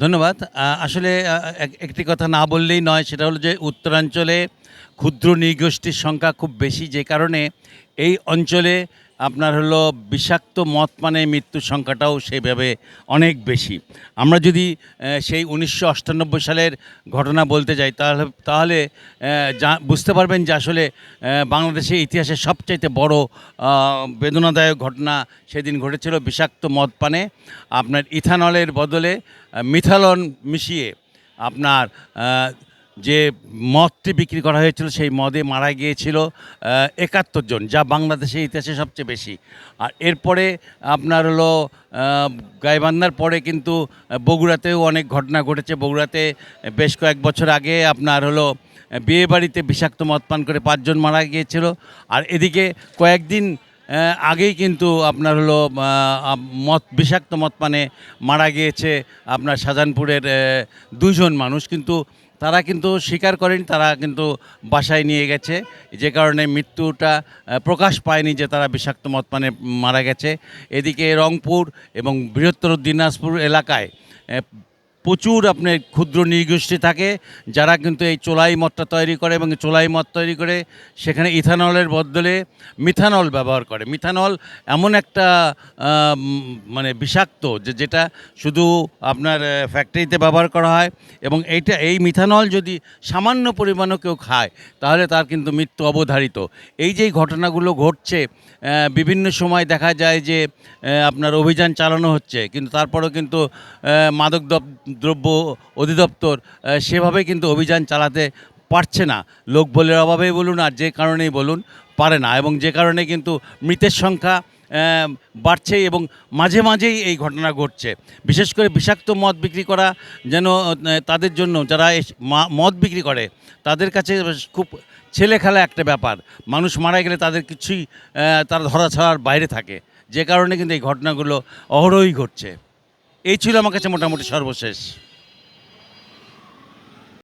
ধন্যবাদ। আসলে এক- একটি কথা না বললেই নয়, সেটা হলো যে উত্তরাঞ্চলে ক্ষুদ্র নৃগোষ্ঠীর সংখ্যা খুব বেশি, যে কারণে এই অঞ্চলে আপনার হলো বিষাক্ত মদ পানে মৃত্যুর সংখ্যাটাও সেভাবে অনেক বেশি। আমরা যদি সেই উনিশশো সালের ঘটনা বলতে যাই, তাহলে তাহলে যা- বুঝতে পারবেন যে আসলে বাংলাদেশের ইতিহাসের সবচাইতে বড় বেদনাদায়ক ঘটনা সেদিন ঘটেছিল বিষাক্ত মদ পানে। আপনার ইথানলের বদলে মিথালন মিশিয়ে আপনার যে মদটি বিক্রি করা হয়েছিল, সেই মদে মারা গিয়েছিল একাত্তর জন, যা বাংলাদেশের ইতিহাসে সবচেয়ে বেশি। আর এরপরে আপনার হলো গাইবান্ধার পরে কিন্তু বগুড়াতেও অনেক ঘটনা ঘটেছে। বগুড়াতে বেশ কয়েক বছর আগে আপনার হলো বিয়ে বাড়িতে বিষাক্ত মদ পান করে পাঁচজন মারা গিয়েছিল। আর এদিকে কয়েকদিন আগেই কিন্তু আপনার হলো মদ, বিষাক্ত মদ পানে মারা গিয়েছে আপনার শাহজাহানপুরের দুজন মানুষ। কিন্তু তারা কিন্তু স্বীকার করেনি, তারা কিন্তু বাসায় নিয়ে গেছে। যে কারণে মৃত্যুটা প্রকাশ পায়নি যে তারা বিষাক্ত মত মানে মারা গেছে। এদিকে রংপুর এবং বৃহত্তর দিনাজপুর এলাকায় প্রচুর আপনার ক্ষুদ্র নৃগোষ্ঠী থাকে, যারা কিন্তু এই চোলাই মদটা তৈরি করে এবং চোলাই মদ তৈরি করে সেখানে ইথানলের বদলে মিথানল ব্যবহার করে। মিথানল এমন একটা মানে বিষাক্ত যে যেটা শুধু আপনার ফ্যাক্টরিতে ব্যবহার করা হয় এবং এইটা, এই মিথানল যদি সামান্য পরিমাণও কেউ খায়, তাহলে তার কিন্তু মৃত্যু অবধারিত। এই যে ঘটনাগুলো ঘটছে বিভিন্ন সময় দেখা যায় যে আপনার অভিযান চালানো হচ্ছে, কিন্তু তারপরেও কিন্তু মাদক দ্রব্য অধিদপ্তর সেভাবে কিন্তু অভিযান চালাতে পারছে না। লোক বলের অভাবেই বলুন আর যে কারণেই বলুন পারে না এবং যে কারণে কিন্তু মৃতের সংখ্যা বাড়ছে এবং মাঝে মাঝেই এই ঘটনা ঘটছে। বিশেষ করে বিষাক্ত মদ বিক্রি করা যেন তাদের জন্য যারা মদ বিক্রি করে, তাদের কাছে খুব ছেলে খেলা একটা ব্যাপার। মানুষ মারা গেলে তাদের কিছুই তারা ধরা ছাড়ার বাইরে থাকে। যে কারণে কিন্তু এই ঘটনাগুলো অহরহই ঘটছে। এই ছিল আমার কাছে মোটামুটি সর্বশেষ।